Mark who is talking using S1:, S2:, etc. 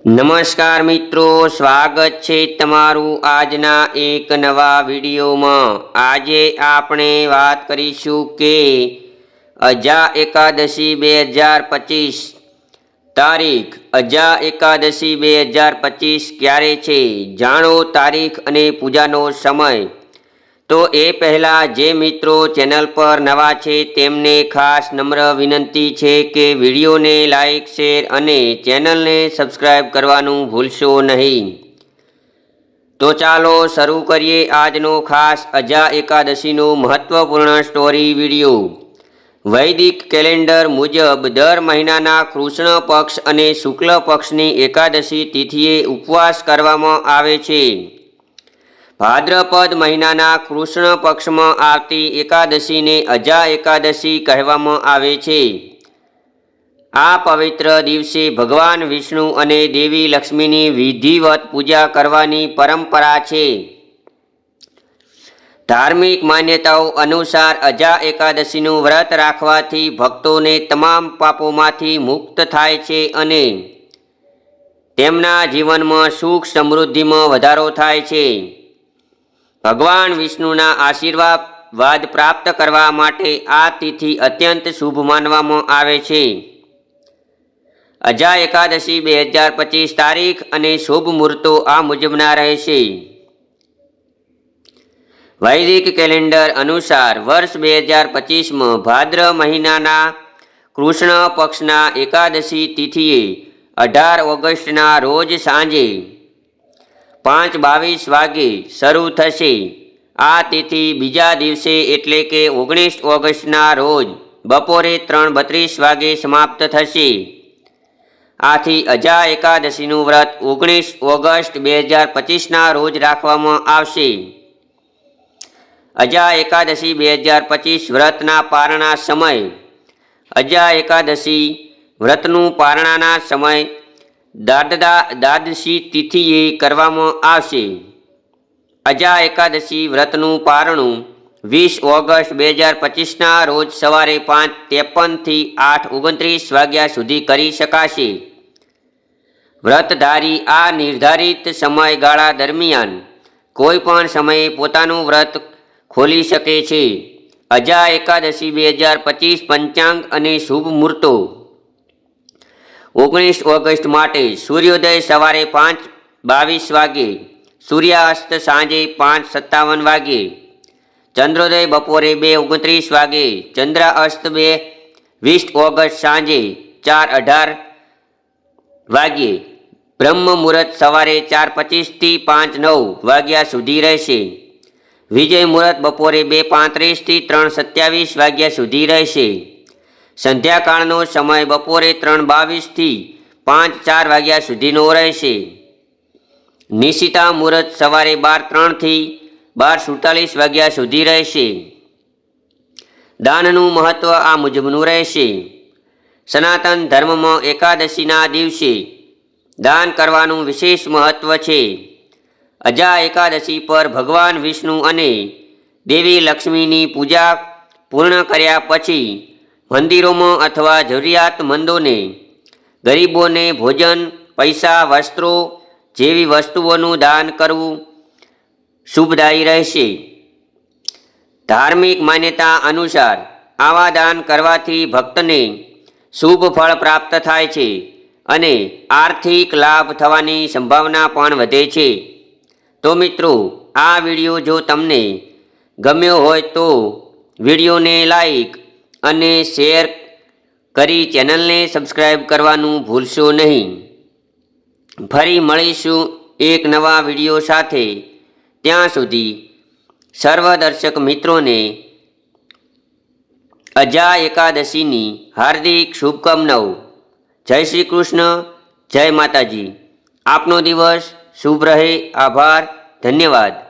S1: નમસ્કાર મિત્રો, સ્વાગત છે તમારું આજના એક નવા વિડીયોમાં. આજે આપણે વાત કરીશું કે અજા એકાદશી બે હજાર પચીસ તારીખ. અજા એકાદશી બે હજાર પચીસ ક્યારે છે? જાણો તારીખ અને પૂજાનો સમય. તો એ પહેલાં જે મિત્રો ચેનલ પર નવા છે, તેમને ખાસ નમ્ર વિનંતી છે કે વિડીયોને લાઇક શેર અને ચેનલને સબસ્ક્રાઈબ કરવાનું ભૂલશો નહીં. તો ચાલો શરૂ કરીએ આજનો ખાસ અજા એકાદશીનો મહત્વપૂર્ણ સ્ટોરી વીડિયો. વૈદિક કેલેન્ડર મુજબ દર મહિનાના કૃષ્ણ પક્ષ અને શુક્લ પક્ષની એકાદશી તિથિએ ઉપવાસ કરવામાં આવે છે. ભાદ્રપદ મહિનાના કૃષ્ણ પક્ષમાં આવતી એકાદશીને અજા એકાદશી કહેવામાં આવે છે. આ પવિત્ર દિવસે ભગવાન વિષ્ણુ અને દેવી લક્ષ્મીની વિધિવત પૂજા કરવાની પરંપરા છે. ધાર્મિક માન્યતાઓ અનુસાર અજા એકાદશીનું વ્રત રાખવાથી ભક્તોને તમામ પાપોમાંથી મુક્ત થાય છે અને તેમના જીવનમાં સુખ સમૃદ્ધિમાં વધારો થાય છે. ભગવાન વિષ્ણુના આશીર્વાદ પ્રાપ્ત કરવા માટે આ તિથિ અત્યંત શુભ માનવામાં આવે છે. અજા એકાદશી બે હજાર પચીસ તારીખ અને શુભ મુહૂર્તો આ મુજબના રહેશે. વૈદિક કેલેન્ડર અનુસાર વર્ષ બે હજાર પચીસમાં ભાદ્ર મહિનાના કૃષ્ણ પક્ષના એકાદશી તિથિએ અઢાર ઓગસ્ટના રોજ સાંજે પાંચ બાવીસ વાગે શરૂ થશે. આ તિથિ બીજા દિવસે એટલે કે ઓગણીસ ઓગસ્ટના રોજ બપોરે ત્રણ બત્રીસ વાગે સમાપ્ત થશે. આથી અજા એકાદશીનું વ્રત ઓગણીસ ઓગસ્ટ બે હજાર પચીસના રોજ રાખવામાં આવશે. અજા એકાદશી બે હજાર પચીસ વ્રતના પારણા સમય. અજા એકાદશી વ્રતનું પારણાના સમય દાદા દ્વાદશી તિથિએ કરવામાં આવશે. અજા એકાદશી વ્રતનું પારણું વીસ ઓગસ્ટ બે હજાર પચીસના રોજ સવારે પાંચ ત્રેપનથી આઠ ઓગણત્રીસ વાગ્યા સુધી કરી શકાશે. વ્રતધારી આ નિર્ધારિત સમયગાળા દરમિયાન કોઈ પણ સમયે પોતાનું વ્રત ખોલી શકે છે. અજા એકાદશી બે હજાર પચીસ પંચાંગ અને શુભ મુહૂર્તો ઓગણીસ ઓગસ્ટ માટે સૂર્યોદય સવારે પાંચ બાવીસ વાગે, સૂર્યાસ્ત સાંજે પાંચ સત્તાવન વાગે, ચંદ્રોદય બપોરે બે ઓગણત્રીસ વાગે ચંદ્ર અસ્ત બે વીસ ઓગસ્ટ સાંજે ચાર અઢાર વાગ્યે બ્રહ્મ મુહૂર્ત સવારે ચાર પચીસથી પાંચ નવ વાગ્યા સુધી રહેશે. વિજય મુહૂર્ત બપોરે બે પાંત્રીસથી ત્રણ સત્યાવીસ વાગ્યા સુધી રહેશે. સંધ્યાકાળનો સમય બપોરે ત્રણ બાવીસથી પાંચ ચાર વાગ્યા સુધીનો રહેશે. નિશિતા મુહૂર્ત સવારે બાર ત્રણથી બાર સુડતાલીસ વાગ્યા સુધી રહેશે. દાનનું મહત્ત્વ આ મુજબનું રહેશે. સનાતન ધર્મમાં એકાદશીના દિવસે દાન કરવાનું વિશેષ મહત્ત્વ છે. અજા એકાદશી પર ભગવાન વિષ્ણુ અને દેવી લક્ષ્મીની પૂજા પૂર્ણ કર્યા પછી મંદિરોમાં અથવા જરૂરિયાતમંદોને ગરીબોને ભોજન, પૈસા, વસ્ત્રો જેવી વસ્તુઓનું દાન કરવું શુભદાયી રહેશે. ધાર્મિક માન્યતા અનુસાર આવા દાન કરવાથી ભક્તને શુભ ફળ પ્રાપ્ત થાય છે અને આર્થિક લાભ થવાની સંભાવના પણ વધે છે. તો મિત્રો, આ વીડિયો જો તમને ગમ્યો હોય તો વિડીયોને લાઈક અને શેર કરી ચેનલને સબસ્ક્રાઈબ કરવાનું ભૂલશો નહીં. ફરી મળીશું એક નવા વીડિયો સાથે. ત્યાં સુધી સર્વ દર્શક મિત્રોને અજા એકાદશીની હાર્દિક શુભકામનાઓ. જય શ્રી કૃષ્ણ, જય માતાજી. આપનો દિવસ શુભ રહે, આભાર, ધન્યવાદ.